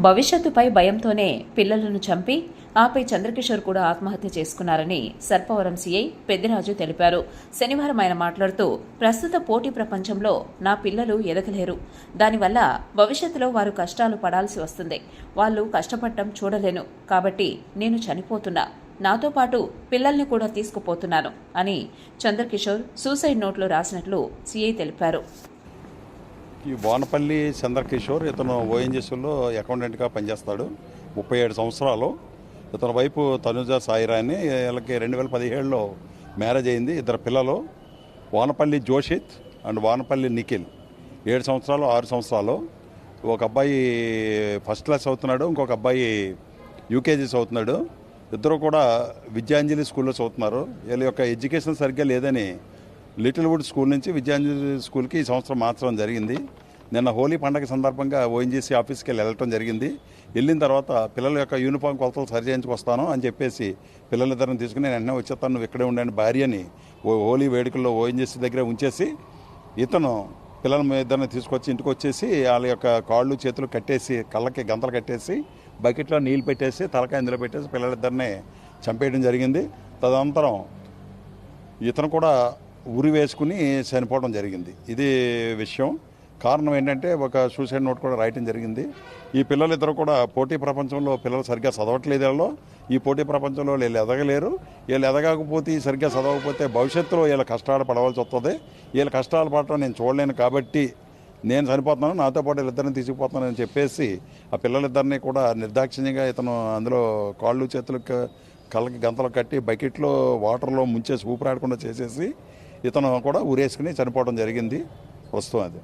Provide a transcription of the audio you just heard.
భవిష్యత్తుపై భయంతోనే పిల్లలను చంపి ఆపై చంద్రకిషోర్ కూడా ఆత్మహత్య చేసుకున్నారని సర్పవరం సీఐ పెద్దిరాజు తెలిపారు. శనివారం ఆయన మాట్లాడుతూ ప్రస్తుత పోటీ ప్రపంచంలో నా పిల్లలు ఎదగలేరు. దానివల్ల భవిష్యత్తులో వారు కష్టాలు పడాల్సి వస్తుంది. వాళ్ళు కష్టపడటం చూడలేను. కాబట్టి నేను చనిపోతున్నా. నాతో పాటు పిల్లల్ని కూడా తీసుకుపోతున్నాను అని చంద్రకిషోర్ సూసైడ్ నోట్లో రాసినట్లు సీఐ తెలిపారు. ఈ వానపల్లి చంద్రకిషోర్ ఇతను ఓఎన్జిఎస్లో అకౌంటెంట్గా పనిచేస్తాడు ముప్పై ఏడు సంవత్సరాలు. ఇతని వైపు తనుజ సాయిరాని వీళ్ళకి రెండు వేల పదిహేడులో మ్యారేజ్ అయింది. ఇద్దరు పిల్లలు వానపల్లి జోషిత్ అండ్ వానపల్లి నిఖిల్. ఏడు సంవత్సరాలు ఆరు సంవత్సరాలు. ఒక అబ్బాయి ఫస్ట్ క్లాస్ అవుతున్నాడు ఇంకొక అబ్బాయి యూకేజీ చదువుతున్నాడు. ఇద్దరు కూడా విద్యాంజలి స్కూల్లో చదువుతున్నారు. వీళ్ళ యొక్క ఎడ్యుకేషన్ సరిగ్గా లేదని లిటిల్ వుడ్ స్కూల్ నుంచి విద్యాంజలి స్కూల్కి ఈ సంవత్సరం మార్చడం జరిగింది. నిన్న హోలీ పండగ సందర్భంగా ఓఎన్జీసీ ఆఫీస్కి వెళ్ళి వెళ్ళటం జరిగింది. వెళ్ళిన తర్వాత పిల్లల యొక్క యూనిఫామ్ కొలతలు సరి చేయించుకొస్తాను అని చెప్పేసి పిల్లలిద్దరిని తీసుకుని నేను వెంటనే వచ్చేస్తాను నువ్వు ఇక్కడే ఉండండి భార్యని ఓ హోలీ వేడుకల్లో ఓఎన్జీసీ దగ్గర ఉంచేసి ఇతను పిల్లల ఇద్దరిని తీసుకొచ్చి ఇంటికి వచ్చేసి వాళ్ళ యొక్క కాళ్ళు చేతులు కట్టేసి కళ్ళకి గంతలు కట్టేసి బకెట్లో నీళ్ళు పెట్టేసి తలకాయ ఇందులో పెట్టేసి పిల్లలిద్దరిని చంపేయడం జరిగింది. తదనంతరం ఇతను కూడా ఉరి వేసుకుని చనిపోవడం జరిగింది. ఇది విషయం. కారణం ఏంటంటే ఒక సూసైడ్ నోట్ కూడా రాయటం జరిగింది. ఈ పిల్లలిద్దరూ కూడా పోటీ ప్రపంచంలో పిల్లలు సరిగ్గా చదవట్లేదు వీళ్ళు ఈ పోటీ ప్రపంచంలో వీళ్ళు ఎదగలేరు. వీళ్ళు ఎదగకపోతే సరిగ్గా చదవకపోతే భవిష్యత్తులో వీళ్ళ కష్టాలు పడవలసి వస్తుంది. వీళ్ళ కష్టాలు పడటం నేను చూడలేను కాబట్టి నేను చనిపోతున్నాను. నాతో పాటు వీళ్ళిద్దరిని తీసుకుపోతున్నానని చెప్పేసి ఆ పిల్లలిద్దరిని కూడా నిర్దాక్షిణ్యంగా ఇతను అందులో కాళ్ళు చేతులకు కళ్ళకి గంతలు కట్టి బకెట్లో వాటర్లో ముంచేసి ఊపిరాడకుండా చేసేసి ఇతను కూడా ఊరేసుకుని చనిపోవడం జరిగింది. వస్తువు అది.